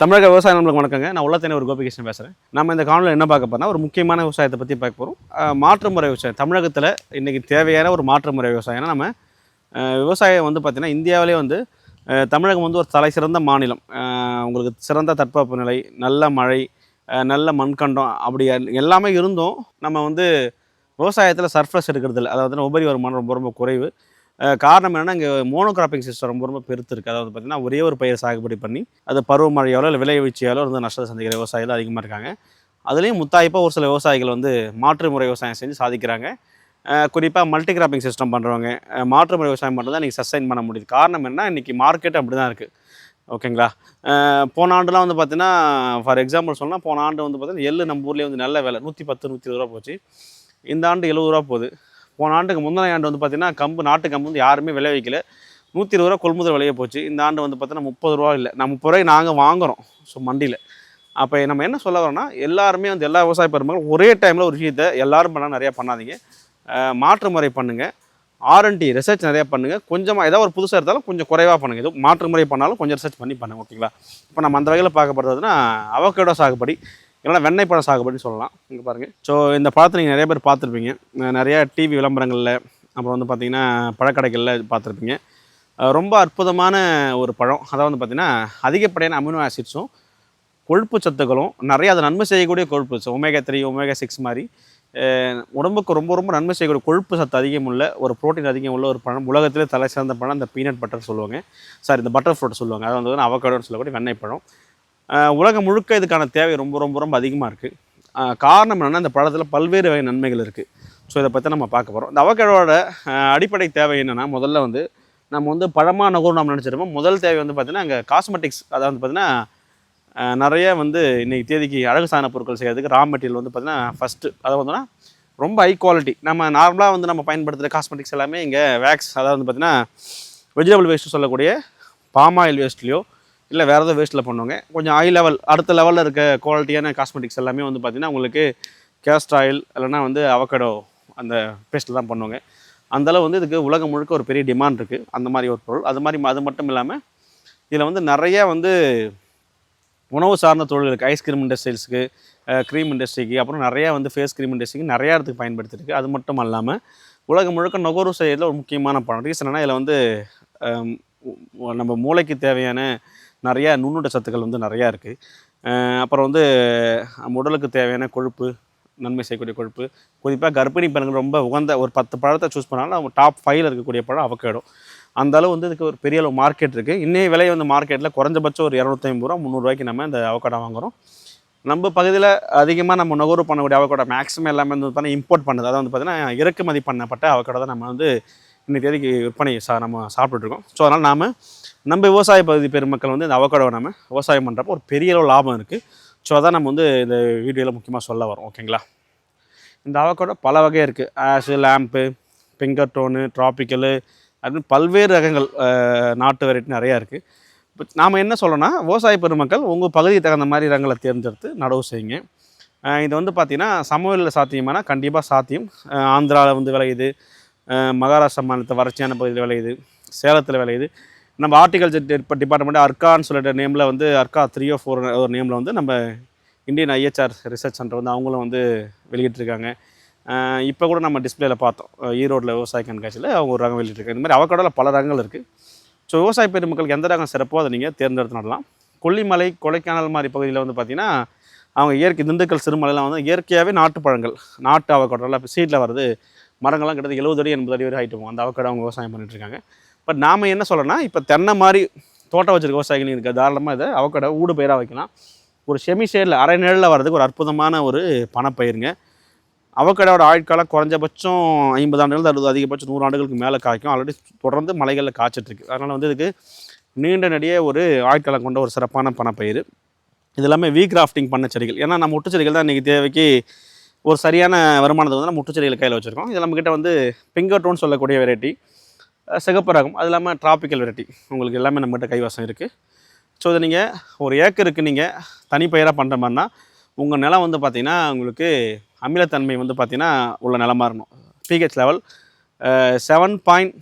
தமிழக விவசாய நம்மளுக்கு வணக்கங்க. நான் உள்ளத்தனை ஒரு கோபிகிருஷ்ணன் பேசுகிறேன் நம்ம இந்த காணொலியில் என்ன பார்க்க போனால் ஒரு முக்கியமான விவசாயத்தை பற்றி பார்க்க போகிறோம் மாற்று முறை விவசாயம். தமிழகத்தில் இன்றைக்கி தேவையான ஒரு மாற்று முறை விவசாயம் நம்ம விவசாயம் வந்து பார்த்திங்கன்னா இந்தியாவிலே வந்து தமிழகம் வந்து ஒரு தலை சிறந்த மாநிலம். உங்களுக்கு சிறந்த தட்பவெப்பநிலை நல்ல மழை நல்ல மண்கண்டம் அப்படி எல்லாமே இருந்தும் நம்ம வந்து விவசாயத்தில் சர்ஃப்ளஸ் எடுக்கிறது இல்லை அதாவது உபரி வருமானம் ரொம்ப ரொம்ப குறைவு. காரணம் என்னென்னா இங்கே மோனோகிராப்பிங் சிஸ்டம் ரொம்ப ரொம்ப பெருத்து இருக்குது அதாவது பார்த்திங்கன்னா ஒரே ஒரு பயிர் சாகுபடி பண்ணி அது பருவமழையாலோ இல்லை விளைவிச்சியாலோ வந்து நஷ்டத்தை சந்திக்கிற விவசாயிகள் அதிகமாக இருக்காங்க. அதுலேயும் முத்தாய்ப்பாக ஒரு சில விவசாயிகள் வந்து மாற்று முறை விவசாயம் செஞ்சு சாதிக்கிறாங்க. குறிப்பாக மல்டி கிராப்பிங் சிஸ்டம் பண்ணுறவங்க மாற்று முறை விவசாயம் பண்ணுறது தான் இன்றைக்கி சஸ்டைன் பண்ண முடியுது. காரணம் என்ன? இன்றைக்கி மார்க்கெட் அப்படி தான் இருக்குது ஓகேங்களா போன ஆண்டுலாம் வந்து பார்த்தீங்கன்னா ஃபார் எக்ஸாம்பிள் சொன்னால் போன ஆண்டு வந்து பார்த்தீங்கன்னா எள்ளு நம்ம ஊர்லேயே வந்து நல்ல விலை நூற்றி பத்து நூற்றி இருபது ரூபா போச்சு. இந்த ஆண்டு எழுபது ரூபா போகுது. போன ஆண்டுக்கு முந்தின ஆண்டு வந்து பார்த்தீங்கன்னா கம்பு நாட்டு கம்பு வந்து யாருமே விளைவிக்கல நூற்றி இருபது ரூபா கொள்முதல் விலையை போச்சு. இந்த ஆண்டு வந்து பார்த்தீங்கன்னா முப்பது ரூபா இல்லை. நான் முப்பது ரூபாய்க்கு நாங்கள் வாங்குறோம். ஸோ மண்டியில். அப்போ நம்ம என்ன சொல்ல வரோம்னா எல்லாருமே வந்து எல்லா விவசாய பெருமக்களும் ஒரே டைமில் ஒரு விஷயத்தை எல்லாரும் பண்ணால் நிறையா பண்ணாதீங்க. மாற்று முறை பண்ணுங்கள் ஆர்என்டி ரிசர்ச் நிறையா பண்ணுங்கள் கொஞ்சமாக ஏதாவது ஒரு புதுசாக இருந்தாலும் கொஞ்சம் குறைவாக பண்ணுங்கள் இது மாற்று முறை பண்ணாலும் கொஞ்சம் ரிசர்ச் பண்ணி பண்ணுங்க ஓகேங்களா இப்போ நம்ம அந்த வகையில் பார்க்கப்படுறதுனா போகிறதுனா அவக்கேடோ சாகுபடி. இல்லைனா வெண்ணெய் பழம் சாகுபடின்னு சொல்லலாம். இங்கே பாருங்கள் ஸோ இந்த பழத்தை நீங்கள் நிறைய பேர் பார்த்துருப்பீங்க. நிறையா டிவி விளம்பரங்களில் அப்புறம் வந்து பார்த்திங்கன்னா பழக்கடைகளில் பார்த்துருப்பீங்க. ரொம்ப அற்புதமான ஒரு பழம். அதாவது வந்து பார்த்திங்கன்னா அதிகப்படியான அமினோ ஆசிட்ஸும் கொழுப்பு சத்துக்களும் நிறைய அதை நன்மை செய்யக்கூடிய கொழுப்பு. ஒமேகா த்ரீ ஒமேகா சிக்ஸ் மாதிரி. உடம்புக்கு ரொம்ப ரொம்ப நன்மை செய்யக்கூடிய கொழுப்பு சத்து அதிகம் உள்ள ஒரு ப்ரோட்டீன் அதிகம் உள்ள ஒரு பழம். உலகத்திலே தலை சிறந்த பழம் இந்த பீனட் பட்டர் சொல்லுவாங்க. சாரி இந்த பட்டர் ஃப்ரூட் சொல்லுவாங்க. அது வந்து அவக்காடோன்னு சொல்லக்கூடிய வெண்ணெய் பழம். உலகம் முழுக்க இதுக்கான தேவை ரொம்ப ரொம்ப ரொம்ப அதிகமாக இருக்குது காரணம் என்னென்னா இந்த பழத்தில் பல்வேறு வகை நன்மைகள் இருக்குது ஸோ இதை பற்றி நம்ம பார்க்க போகிறோம் இந்த அவக்காடோட அடிப்படை தேவை என்னென்னா முதல்ல வந்து நம்ம வந்து பழமாக நகரும் நம்ம நினச்சிருப்போம். முதல் தேவை வந்து பார்த்திங்கன்னா அங்கே காஸ்மெட்டிக்ஸ் அதாவது வந்து பார்த்திங்கன்னா நிறைய வந்து இன்றைக்கி தேதிக்கு அழகு சாதன பொருட்கள் செய்கிறதுக்கு ரா மெட்டீரியல் வந்து பார்த்திங்கன்னா ஃபஸ்ட்டு அதை வந்துன்னா ரொம்ப ஹை குவாலிட்டி நம்ம நார்மலாக வந்து நம்ம பயன்படுத்துகிற காஸ்மெட்டிக்ஸ் எல்லாமே இங்கே வேக்ஸ் அதாவது வந்து பார்த்திங்கன்னா வெஜிடபிள் வேஸ்ட்டு சொல்லக்கூடிய பாம் ஆயில் வேஸ்ட்லேயோ இல்லை வேறு ஏதோ வேஸ்ட்டில் பண்ணுவாங்க. கொஞ்சம் ஹை லெவல் அடுத்த லெவலில் இருக்க குவாலிட்டியான காஸ்மெட்டிக்ஸ் எல்லாமே வந்து பார்த்திங்கன்னா உங்களுக்கு கேஸ்ட் ஆயில் இல்லைன்னா வந்து அவக்கடோ அந்த பேஸ்ட்டில் தான் பண்ணுவாங்க. அந்தளவு வந்து இதுக்கு உலகம் முழுக்க ஒரு பெரிய டிமாண்ட் இருக்குது அந்த மாதிரி ஒரு பொருள். அது மாதிரி அது மட்டும் இல்லாமல் இதில் வந்து நிறைய வந்து உணவு சார்ந்த தொழில் இருக்குது ஐஸ்கிரீம் இண்டஸ்ட்ரீஸ்க்கு க்ரீம் இண்டஸ்ட்ரிக்கு அப்புறம் நிறையா வந்து ஃபேஸ் க்ரீம் இண்டஸ்ட்ரிக்கு நிறையா இடத்துக்கு பயன்படுத்திருக்கு அது மட்டும் இல்லாமல் உலகம் முழுக்க நுகர்வு செய்யறதுல ஒரு முக்கியமான பணம். ரீசன் என்ன இதில் வந்து நம்ம மூளைக்கு தேவையான நிறையா நுண்ணுட்ட சத்துக்கள் வந்து நிறையா இருக்குது அப்புறம் வந்து நம்ம உடலுக்கு தேவையான கொழுப்பு நன்மை செய்யக்கூடிய கொழுப்பு. குறிப்பாக கர்ப்பிணி பெண்கள் ரொம்ப உகந்த ஒரு பத்து பழத்தை சூஸ் பண்ணாலும் அவங்க டாப் ஃபைவ்ல இருக்கக்கூடிய பழம் அவக்கேடும் அந்த அளவு வந்து இதுக்கு ஒரு பெரிய அளவு மார்க்கெட் இருக்குது இன்னைய விலை வந்து மார்க்கெட்டில் குறைஞ்சபட்சம் ஒரு இரநூத்தைம்பது ரூபா முந்நூறுரூவாய்க்கு நம்ம இந்த அவக்கடா வாங்குறோம். நம்ம பகுதியில் அதிகமாக நம்ம நுகர்வு பண்ணக்கூடிய அவக்கடா மேக்ஸிமம் எல்லாமே வந்து பார்த்தீங்கன்னா இம்போர்ட் பண்ணுது. அதாவது வந்து பார்த்திங்கன்னா இறக்குமதி பண்ணப்பட்ட அவக்கடா தான் நம்ம வந்து இன்னைக்கு தேதிக்கு விற்பனை சா நம்ம சாப்பிட்டுட்ருக்கோம். ஸோ அதனால் நாம் நம்ம விவசாய பகுதி பெருமக்கள் வந்து இந்த அவக்கடவை நம்ம விவசாயம் பண்ணுறப்போ ஒரு பெரிய அளவு லாபம் இருக்குது ஸோ அதான் நம்ம வந்து இந்த வீடியோவில் முக்கியமாக சொல்ல வரோம். ஓகேங்களா? இந்த அவக்கடோ பல வகை இருக்குது Hass lamb Pinkerton tropical அப்படின்னு பல்வேறு ரகங்கள் நாட்டு வெரைட்டி நிறையா இருக்குது இப்போ நாம் என்ன சொல்லணும்னா விவசாய பெருமக்கள் உங்கள் பகுதிக்கு தகுந்த மாதிரி ரகங்களை தேர்ந்தெடுத்து நடவு செய்யுங்க. இது வந்து பார்த்திங்கன்னா சமவெளியில் சாத்தியமானால் கண்டிப்பாக சாத்தியம். ஆந்திராவில் வந்து விளையுது. மகாராஷ்டிரா மாநிலத்தை வறட்சியான பகுதியில் விளையுது சேலத்தில் விளையுது. நம்ம ஆர்டிகல்ச்சர் டிபார்ட்மெண்ட் அர்க்கான்னு சொல்லிட்டு நேமில் வந்து அர்கா த்ரீ ஓ ஃபோர் ஒரு நேமில் வந்து நம்ம இந்தியன் ஐஹெச்ஆர் ரிசர்ச் சென்டர் வந்து அவங்களும் வந்து வெளியிட்டிருக்காங்க. இப்போ கூட நம்ம டிஸ்பிளேல பார்த்தோம். ஈரோட்டில் விவசாய கண்காட்சியில் அவங்க ஒரு ரகம் வெளியிட்டிருக்காங்க. இந்த மாதிரி அவக்கடோவில் பல ரகங்கள் இருக்குது ஸோ விவசாய பெருமக்களுக்கு எந்த ரகம் சிறப்போ அதை நீங்கள் தேர்ந்தெடுத்து நடலாம். கொல்லிமலை கொடைக்கானல் மாதிரி பகுதியில் வந்து பார்த்திங்கன்னா அவங்க இயற்கை திண்டுக்கல் சிறுமலைலாம் வந்து இயற்கையாகவே நாட்டு பழங்கள் நாட்டு அவக்கடோலாம் இப்போ சீட்டில் வருது மரங்கள்லாம் கிட்டத்தட்ட எழுபது அடி எண்பது அடி வரை ஹைட்டு போகும் அந்த அவக்கடை அவங்க விவசாயம் பண்ணிட்டுருக்காங்க பட் நாம் என்ன சொல்லணும்னா இப்போ தென்னை மாதிரி தோட்டம் வச்சிருக்க விவசாயிகள் இருக்க தாராளமாக இதை அவக்கடை ஊடு பயிராக வைக்கலாம். ஒரு செமி ஷேடில் அரை நிழலில் வர்றதுக்கு ஒரு அற்புதமான ஒரு பணப்பயிருங்க. அவக்கடையோட ஆயுட்காலம் குறைஞ்சபட்சம் ஐம்பது ஆண்டுகள் அறுபது அதிகபட்சம் நூறு ஆண்டுகளுக்கு மேலே காய்க்கும். ஆல்ரெடி தொடர்ந்து மலைகளில் காய்ச்சிட்ருக்கு அதனால் வந்து இதுக்கு நீண்ட நடிய ஒரு ஆயுட்காலம் கொண்ட ஒரு சிறப்பான பணப்பயிர் இது எல்லாமே வீ கிராஃப்டிங் பண்ண செடிகள். ஏன்னா நம்ம ஒட்டு செடிகள் தான் இன்றைக்கி தேவைக்கு ஒரு சரியான வருமானத்தை வந்து நம்ம முட்டுச்செடிகள் கையில் வச்சுருக்கோம். இது நம்மக்கிட்ட வந்து பிங்கர்டோன்னு சொல்லக்கூடிய வெரைட்டி சிகப்பு ரகம் அது இல்லாமல் டிராபிக்கல் வெரைட்டி உங்களுக்கு எல்லாமே நம்மகிட்ட கைவசம் இருக்குது ஸோ இதை நீங்கள் ஒரு ஏக்கருக்கு நீங்கள் தனிப்பயிராக பண்ணுற மாதிரினா உங்கள் நிலம் வந்து பார்த்திங்கன்னா உங்களுக்கு அமிலத்தன்மை வந்து பார்த்திங்கன்னா உள்ள நிலம் இருக்கணும் pH level seven point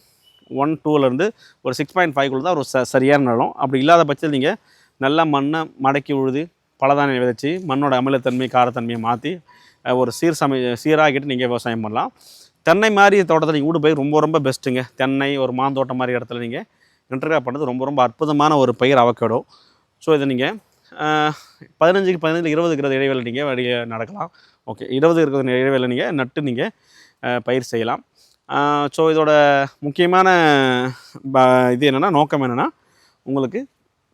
one டூலேருந்து ஒரு சிக்ஸ் பாயிண்ட் ஃபைவ்க்குள்ள தான் ஒரு ச சரியான நிலம். அப்படி இல்லாத பட்சத்தில் நீங்கள் நல்லா மண்ணை மடக்கி உழுது பலதானியம் விதைச்சி மண்ணோட அமிலத்தன்மை காரத்தன்மையை மாற்றி ஒரு சீர் சமை சீராகிட்டு நீங்கள் விவசாயம் பண்ணலாம். தென்னை மாதிரி தோட்டத்தில் நீங்கள் ஊடு பயிர் ரொம்ப ரொம்ப பெஸ்ட்டுங்க. தென்னை ஒரு மாந்தோட்டம் மாதிரி இடத்துல நீங்கள் இன்டர்கிராப் பண்ணுறது ரொம்ப ரொம்ப அற்புதமான ஒரு பயிர் அவக்கடோ ஸோ இதை நீங்கள் பதினஞ்சுக்கு பதினஞ்சு இருபது இருக்கிற இடைவேளை நீங்கள் வெளியே நடக்கலாம். ஓகே இருபது இருக்கிற இடைவேளை நீங்கள் நட்டு நீங்கள் பயிர் செய்யலாம். ஸோ இதோட முக்கியமான ப- இது என்னென்னா நோக்கம் என்னென்னா உங்களுக்கு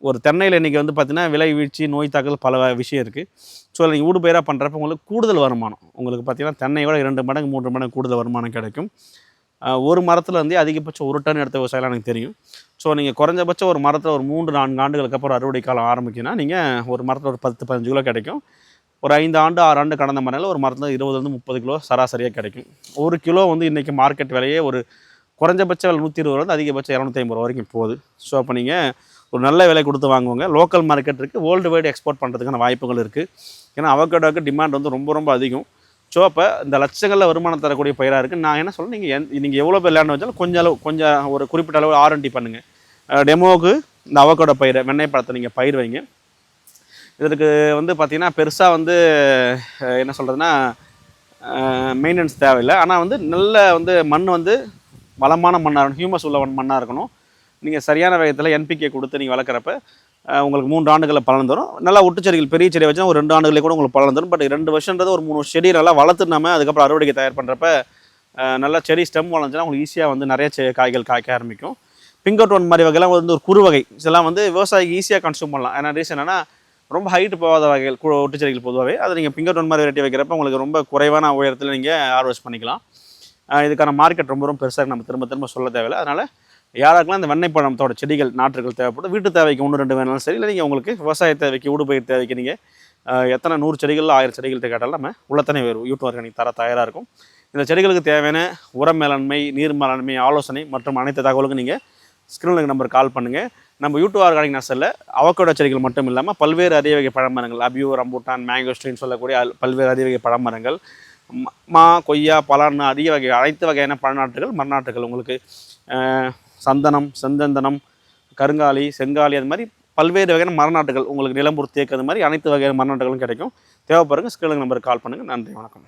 ஒரு தென்னையில் இன்றைக்கி வந்து பார்த்திங்கன்னா விலை வீழ்ச்சி நோய் தாக்கல் பல விஷயம் இருக்குது ஸோ நீங்கள் ஊடு பயிராக பண்ணுறப்ப உங்களுக்கு கூடுதல் வருமானம். உங்களுக்கு பார்த்திங்கன்னா தென்னையோட இரண்டு மடங்கு மூன்று மடங்கு கூடுதல் வருமானம் கிடைக்கும். ஒரு மரத்தில் வந்து அதிகபட்சம் ஒரு டன் எடுத்த விவசாயம் எனக்கு தெரியும். ஸோ நீங்கள் குறைஞ்சபட்சம் ஒரு மரத்தில் ஒரு மூன்று நான்கு ஆண்டுகளுக்கு அப்புறம் அறுவடை காலம் ஆரம்பிக்குன்னா நீங்கள் ஒரு மரத்தில் ஒரு பத்து பதினஞ்சு கிலோ கிடைக்கும். ஒரு ஐந்து ஆண்டு ஆறு ஆண்டு கடந்த மரத்தில் ஒரு மரத்தில் இருபதுலேருந்து முப்பது கிலோ சராசரியாக கிடைக்கும். ஒரு கிலோ வந்து இன்றைக்கி மார்க்கெட் விலையே ஒரு குறைஞ்சபட்ச விலை நூற்றி இருபது ரூபா அதிகபட்சம் இரநூத்தி ஐம்பது ரூபா வரைக்கும் போகுது. ஸோ அப்போ நீங்கள் ஒரு நல்ல விலை கொடுத்து வாங்குவாங்க. லோக்கல் மார்க்கெட் இருக்குது வேர்ல்டு வைடு எக்ஸ்போர்ட் பண்ணுறதுக்கான வாய்ப்புகள் இருக்குது ஏன்னா அவகடோக்கு டிமாண்ட் வந்து ரொம்ப ரொம்ப அதிகம். ஸோ அப்போ இந்த லட்சங்களில் வருமானம் தரக்கூடிய பயிராக இருக்குது நான் என்ன சொல்றேன்? நீங்கள் எந் நீங்கள் எவ்வளோ பேர் லேண்ட் வச்சாலும் கொஞ்சம் அளவு கொஞ்சம் ஒரு குறிப்பிட்ட அளவு ஆர்என்டி பண்ணுங்கள் டெமோவுக்கு இந்த அவகோட பயிரை வெண்ணெய் பழத்தை நீங்கள் பயிர் வைங்க. இதற்கு வந்து பார்த்திங்கன்னா பெருசாக வந்து என்ன சொல்கிறதுனா மெயின்டெனன்ஸ் தேவையில்லை. ஆனால் வந்து நல்ல வந்து மண் வந்து வளமான மண்ணாக இருக்கணும். ஹியூமஸ் உள்ள மண்ணாக இருக்கணும். நீங்கள் சரியான வேகத்தில் என்பிகே கொடுத்து நீங்கள் வளர்க்குறப்ப உங்களுக்கு மூன்று ஆண்டுகளில் பலன் தரும். நல்லா ஒட்டுச்செடிகள் பெரிய செடி வச்சா ஒரு ரெண்டு ஆண்டுகளே கூட உங்களுக்கு பலன் தரும். பட் ரெண்டு வருஷன்றது ஒரு மூணு செடி நல்லா வளர்த்து நம்ம அதுக்கப்புறம் அறுவடைக்கு தயார் பண்ணுறப்ப நல்லா செடி ஸ்டெம் வளர்ந்துச்சுன்னா உங்களுக்கு ஈஸியாக வந்து நிறைய செ- காய்கள் காய்க்க ஆரம்பிக்கும். பிங்கட் ஒன் மாதிரி வகைலாம் வந்து ஒரு குறு வகை. இதெல்லாம் வந்து விவசாயிக்கு ஈஸியாக கன்சியூம் பண்ணலாம். ஏன்னா ரீசன் என்னன்னா ரொம்ப ஹைட் போகாத வகைகள் ஒட்டுச்செடிகள் பொதுவாகவே அதை நீங்கள் பிங்கட் ஒன் மாதிரி வெரைட்டி வைக்கிறப்ப உங்களுக்கு ரொம்ப குறைவான உயரத்தில் நீங்கள் ஹார்வெஸ்ட் பண்ணிக்கலாம். இதுக்கான மார்க்கெட் ரொம்ப ரொம்ப பெருசாக நம்ம திரும்ப திரும்ப சொல்ல தேவையில்லை. அதனால் யாராக்கெல்லாம் அந்த வெண்ணெய் பழத்தோட செடிகள் நாற்றுகள் தேவைப்படும் வீட்டு தேவைக்கு ஒன்று ரெண்டு வேணாலும் சரி இல்லை நீங்கள் உங்களுக்கு விவசாய தேவைக்கு ஊடுபயிர் தேவைக்கு நீங்கள் எத்தனை நூறு செடிகள் ஆயிரம் செடிகள்கிட்ட கேட்டாலும் நம்ம உள்ளத்தனை வேறு யூடியூப் ஆர்கானிக் தர தயாராக இருக்கும். இந்த செடிகளுக்கு தேவையான உர மேலாண்மை நீர் மேலாண்மை ஆலோசனை மற்றும் அனைத்து தகவலுக்கும் நீங்கள் ஸ்க்ரீனுக்கு நம்பர் கால் பண்ணுங்கள் நம்ம யூடியூப் ஆர்கானிக் நர்சரில் அவக்கோட செடிகள் மட்டும் இல்லாமல் பல்வேறு அரிய வகை பழமரங்கள் அபியூ ரம்பூட்டான் மேங்கோஸ்ட்ரின்னு சொல்லக்கூடிய பல்வேறு அரிய வகை பழமரங்கள் மா கொய்யா பலான்னு அரிய வகை அனைத்து வகையான பழநாட்டுகள் மரநாட்டுகள் உங்களுக்கு சந்தனம் செந்தந்தனம் கருங்காலி செங்காலி அது மாதிரி பல்வேறு வகையான மரநாட்டுகள் உங்களுக்கு நிலம்பூர் தேக்கு அது மாதிரி அனைத்து வகையான மரநாட்டுகளும் கிடைக்கும். தேவைப்படுங்க ஸ்க்ரீனுக்கு நம்பருக்கு கால் பண்ணுங்கள் நன்றி வணக்கம்.